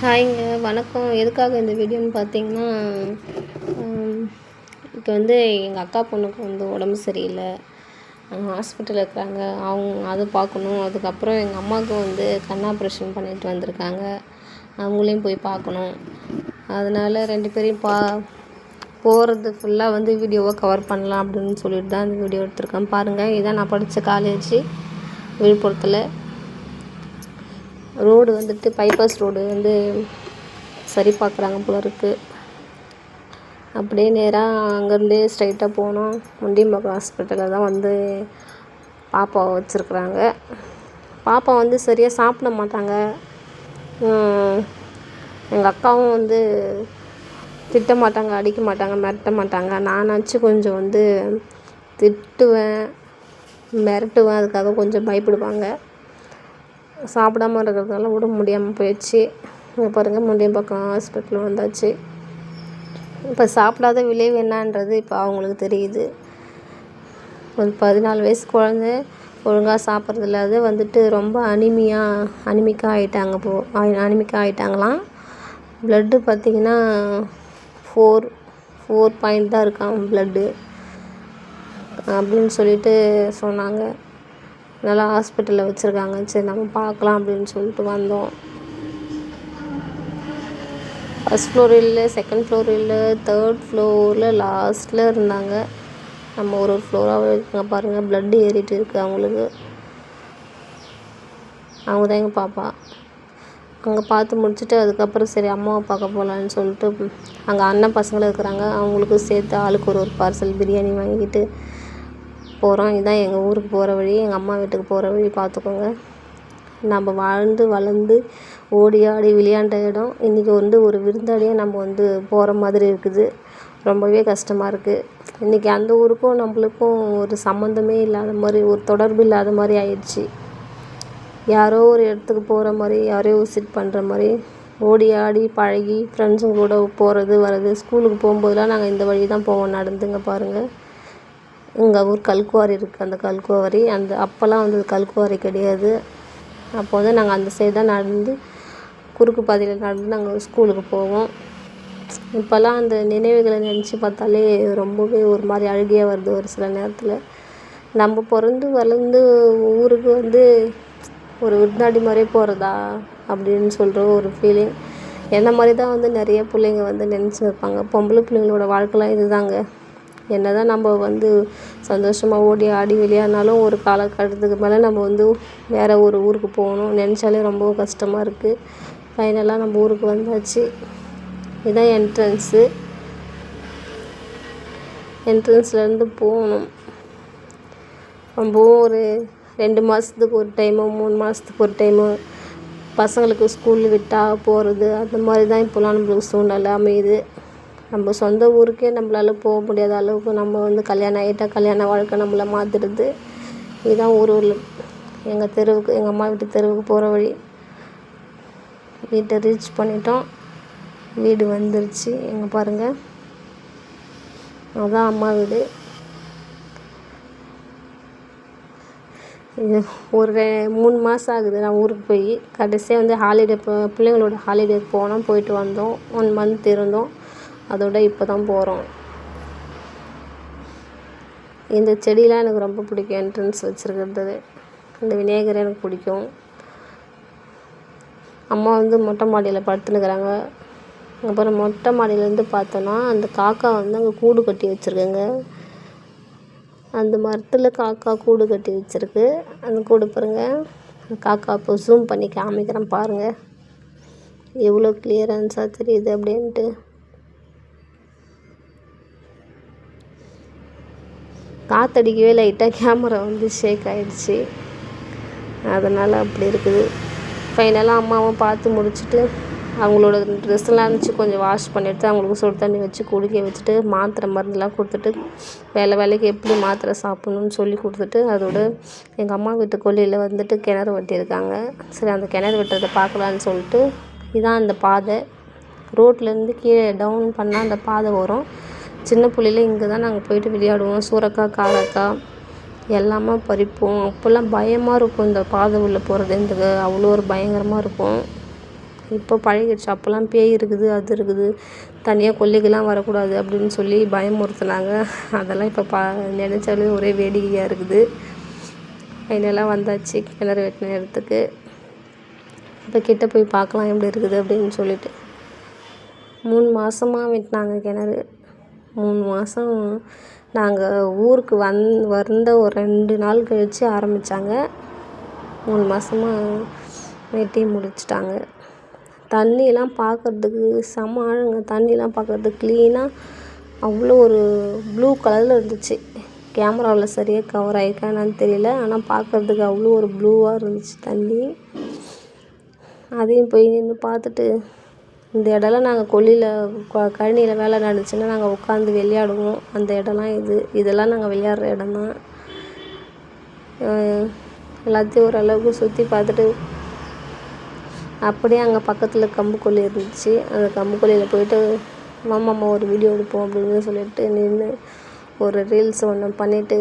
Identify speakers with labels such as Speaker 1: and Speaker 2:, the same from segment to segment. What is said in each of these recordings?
Speaker 1: ஹாய்ங்க வணக்கம். எதுக்காக இந்த வீடியோன்னு பார்த்தீங்கன்னா இப்போ வந்து எங்கள் அக்கா பொண்ணுக்கு வந்து உடம்பு சரியில்லை. ஹாஸ்பிட்டலில் இருக்கிறாங்க அவங்க அதை பார்க்கணும். அதுக்கப்புறம் எங்கள் அம்மாவுக்கு வந்து கண் ஆப்ரேஷன் பண்ணிட்டு வந்திருக்காங்க. அவங்களையும் போய் பார்க்கணும். அதனால் ரெண்டு பேரையும் பா போகிறது ஃபுல்லாக வந்து வீடியோவை கவர் பண்ணலாம் அப்படின்னு சொல்லிட்டு தான் இந்த வீடியோ எடுத்திருக்கேன். பாருங்கள் இதான் நான் படித்த காலேஜ் விழுப்புரத்தில். ரோடு வந்துட்டு பைபாஸ் ரோடு வந்து சரி பார்க்குறாங்க போல இருக்குது அப்படியே நேராக அங்கேருந்தே ஸ்ட்ரைட்டாக போனோம். முண்டியம்பாக்கம் ஹாஸ்பிட்டலில் தான் வந்து பாப்பாவை வச்சுருக்குறாங்க. பாப்பா வந்து சரியாக சாப்பிட மாட்டாங்க. எங்கள் அக்காவும் வந்து திட்ட மாட்டாங்க அடிக்க மாட்டாங்க மிரட்ட மாட்டாங்க. நானாச்சும் கொஞ்சம் வந்து திட்டுவேன் மிரட்டுவேன். அதுக்காக கொஞ்சம் பயப்படுவாங்க. சாப்பிடாம இருக்கிறதால உடம்பு முடியாமல் போயிடுச்சு. இங்கே பாருங்கள் பக்கம் ஹாஸ்பிட்டல் வந்தாச்சு. இப்போ சாப்பிடாத விளைவு என்னன்றது இப்போ அவங்களுக்கு தெரியுது. ஒரு பதினாலு வயசு குழந்த ஒழுங்காக சாப்பிட்றது இல்லாத வந்துட்டு ரொம்ப அனிமியாக அனிமிக்காக ஆகிட்டாங்க போ அனிமிக்காக ஆகிட்டாங்களாம் ப்ளட்டு பார்த்திங்கன்னா ஃபோர் ஃபோர் பாயிண்ட் தான் இருக்கான் ப்ளட்டு அப்படின்னு சொல்லிட்டு சொன்னாங்க. நல்லா ஹாஸ்பிட்டலில் வச்சுருக்காங்க. சரி நம்ம பார்க்கலாம் அப்படின்னு சொல்லிட்டு வந்தோம். ஃபஸ்ட் ஃப்ளோர் இல்லை செகண்ட் ஃப்ளோர் இல்லை தேர்ட் ஃப்ளோரில் லாஸ்ட்டில் இருந்தாங்க. நம்ம ஒரு ஒரு ஃப்ளோராக இருக்குங்க பாருங்கள் ப்ளட் ஏறிட்டு இருக்குது அவங்களுக்கு. அவங்க தான் எங்கள் பாப்பா. அங்கே பார்த்து முடிச்சுட்டு அதுக்கப்புறம் சரி அம்மாவை பார்க்க போகலான்னு சொல்லிட்டு அங்கே அண்ணன் பசங்களும் இருக்கிறாங்க. அவங்களுக்கும் சேர்த்து ஆளுக்கு ஒரு ஒரு பார்சல் பிரியாணி வாங்கிக்கிட்டு போகிறோம். இதுதான் எங்கள் ஊருக்கு போகிற வழி. எங்கள் அம்மா வீட்டுக்கு போகிற வழி. பார்த்துக்கோங்க. நம்ம வாழ்ந்து வளர்ந்து ஓடி ஆடி விளையாண்ட இடம். இன்றைக்கி வந்து ஒரு விருந்தாளியாக நம்ம வந்து போகிற மாதிரி இருக்குது. ரொம்பவே கஷ்டமாக இருக்குது இன்றைக்கி அந்த ஊருக்கும் நம்மளுக்கும் ஒரு சம்மந்தமே இல்லாத மாதிரி ஒரு தொடர்பு இல்லாத மாதிரி ஆயிடுச்சு. யாரோ ஒரு இடத்துக்கு போகிற மாதிரி யாரையோ விசிட் பண்ணுற மாதிரி ஓடி ஆடி பழகி ஃப்ரெண்ட்ஸுங்க கூட போகிறது வர்றது ஸ்கூலுக்கு போகும்போதெல்லாம் நாங்கள் இந்த வழி தான் போவோம். நடந்துங்க பாருங்கள் எங்கள் ஊர் கல்குவாரி இருக்குது அந்த கல்குவாரி. அந்த அப்போல்லாம் வந்து கல்குவாரி கிடையாது. அப்போ வந்து நாங்கள் அந்த சைடு தான் நடந்து குறுக்கு பாதையில் நடந்து நாங்கள் ஸ்கூலுக்கு போவோம். இப்போல்லாம் அந்த நினைவுகளை நினச்சி பார்த்தாலே ரொம்பவே ஒரு மாதிரி அழுகையாக வருது ஒரு சில நேரத்தில். நம்ம பிறந்து வளர்ந்து ஊருக்கு வந்து ஒரு விருந்தாடி மாதிரியே போகிறதா அப்படின்னு சொல்கிற ஒரு ஃபீலிங் என்ன மாதிரி தான் வந்து நிறைய பிள்ளைங்க வந்து நினச்சி வைப்பாங்க. பொம்பளை பிள்ளைங்களோட வாழ்க்கைலாம் இது தாங்க என்ன தான் நம்ம வந்து சந்தோஷமாக ஓடி ஆடி விளையாடினாலும் ஒரு காலகட்டத்துக்கு மேலே நம்ம வந்து வேறு ஒரு ஊருக்கு போகணும். நினச்சாலே ரொம்ப கஷ்டமாக இருக்குது ஃபைனலாக நம்ம ஊருக்கு வந்தாச்சு. இதுதான் என்ட்ரன்ஸு என்ட்ரன்ஸ்லேருந்து போகணும். ரொம்பவும் ஒரு ரெண்டு மாதத்துக்கு ஒரு டைமோ மூணு மாதத்துக்கு ஒரு டைமோ பசங்களுக்கு ஸ்கூல் விட்டால் போகிறது அந்த மாதிரி தான் இப்போலாம் நம்மளுக்கு சூழ்நிலை அமையுது. நம்ம சொந்த ஊருக்கே நம்மளால போக முடியாத அளவுக்கு நம்ம வந்து கல்யாணம் ஆகிட்டா கல்யாண வாழ்க்கை நம்மளை மாற்றிடுது இதுதான் ஊர் எங்கள் தெருவுக்கு எங்கள் அம்மா வீட்டு தெருவுக்கு போகிற வழி. வீட்டை ரீச் பண்ணிட்டோம். வீடு வந்துருச்சு. எங்கே பாருங்கள் அதுதான் அம்மா வீடு. இது ஒரு மூணு மாதம் ஆகுது நான் ஊருக்கு போய். கடைசியாக வந்து ஹாலிடே பிள்ளைங்களோட ஹாலிடே போனோம் போயிட்டு வந்தோம். ஒன் மந்த் இருந்தோம். அதோட இப்போ தான் போகிறோம் இந்த செடியெலாம் எனக்கு ரொம்ப பிடிக்கும். என்ட்ரன்ஸ் வச்சுருக்கிறது. இந்த விநாயகர் எனக்கு பிடிக்கும். அம்மா வந்து மொட்டை மாடியில் படுத்துனுக்கிறாங்க. அப்புறம் மொட்டை மாடியிலேருந்து பார்த்தோன்னா அந்த காக்கா வந்து அங்கே கூடு கட்டி வச்சுருக்குங்க. அந்த மரத்தில் காக்கா கூடு கட்டி வச்சுருக்கு. அந்த கூடு பாருங்கள் காக்கா இப்போ ஜூம் பண்ணி காமிக்கிறேன் பாருங்கள் எவ்வளோ கிளியரன்ஸாக தெரியுது அப்படின்ட்டு. காற்றடிக்கவே லைட்டாக கேமரா வந்து ஷேக் ஆகிடுச்சி அதனால் அப்படி இருக்குது. ஃபைனலாக அம்மாவும் பார்த்து முடிச்சுட்டு அவங்களோட ட்ரெஸ்லாம் இருந்துச்சு கொஞ்சம் வாஷ் பண்ணிவிட்டு அவங்களுக்கு சுடு தண்ணி வச்சு குளிக்க வச்சுட்டு மாத்திரை மருந்துலாம் கொடுத்துட்டு வேலை வேலைக்கு எப்படி மாத்திரை சாப்பிட்ணுன்னு சொல்லி கொடுத்துட்டு அதோட எங்கள் அம்மா வீட்டு கொல்லையில் வந்துட்டு கிணறு வெட்டியிருக்காங்க. சரி அந்த கிணறு வெட்டுறதை பார்க்கலான்னு சொல்லிட்டு இதான் அந்த பாதை. ரோட்லேருந்து கீழே டவுன் பண்ணால் அந்த பாதை வரும். சின்ன பிள்ளையில இங்கே தான் நாங்கள் போயிட்டு விளையாடுவோம். சூரக்காய் காரக்காய் எல்லாமே பறிப்போம். அப்போல்லாம் பயமாக இருக்கும் இந்த பாதை உள்ளே போகிறது இந்த அவ்வளோ ஒரு பயங்கரமாக இருக்கும். இப்போ பழகிடுச்சு. அப்போல்லாம் பேய் இருக்குது அது இருக்குது. தனியாக கொல்லைக்கெல்லாம் வரக்கூடாது அப்படின்னு சொல்லி பயமுறுத்துனாங்க. அதெல்லாம் இப்போ பா நினச்சாலே ஒரே வேடிக்கையாக இருக்குது. ஃபைனலாக வந்தாச்சு. கிணறு வெட்டின இடத்துக்கு. இப்போ கிட்ட போய் பார்க்கலாம் எப்படி இருக்குது அப்படின்னு சொல்லிட்டு. மூணு மாதமா வெட்டினாங்க கிணறு. மூணு மாதம் நாங்கள் ஊருக்கு வந் வந்த ஒரு ரெண்டு நாள் கழித்து ஆரம்பித்தாங்க மூணு மாதமா வெட்டி முடிச்சிட்டாங்க. தண்ணியெல்லாம் பார்க்கறதுக்கு செம ஆழங்க. தண்ணியெல்லாம் பார்க்கறதுக்கு க்ளீனாக அவ்வளோ ஒரு ப்ளூ கலரில் இருந்துச்சு. கேமராவில் சரியாக கவர் ஆகிருக்கா என்னன்னு தெரியல. ஆனால் பார்க்கறதுக்கு அவ்வளோ ஒரு ப்ளூவாக இருந்துச்சு தண்ணி. அதையும் போய் நின்று பார்த்துட்டு இந்த இடம்லாம் நாங்கள் கொல்லையில் க கழனியில் வேலை நடந்துச்சுன்னா நாங்கள் உட்காந்து விளையாடுவோம். அந்த இடம்லாம் இது. இதெல்லாம் நாங்கள் விளையாடுற இடம் தான் எல்லாத்தையும் ஓரளவுக்கு சுற்றி பார்த்துட்டு அப்படியே அங்கே பக்கத்தில் கம்பு கொல்லி இருந்துச்சு. அந்த கம்பு கொல்லியில் போயிட்டு மாமாம்மா ஒரு வீடியோ எடுப்போம் அப்படின்னு சொல்லிட்டு நின்று ஒரு ரீல்ஸ் ஒன்று பண்ணிவிட்டு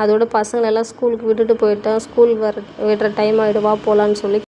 Speaker 1: அதோட பசங்களெல்லாம் ஸ்கூலுக்கு விட்டுட்டு போயிட்டோம் ஸ்கூல் வர விடுற டைம் ஆகிடுவா போகலான்னு சொல்லி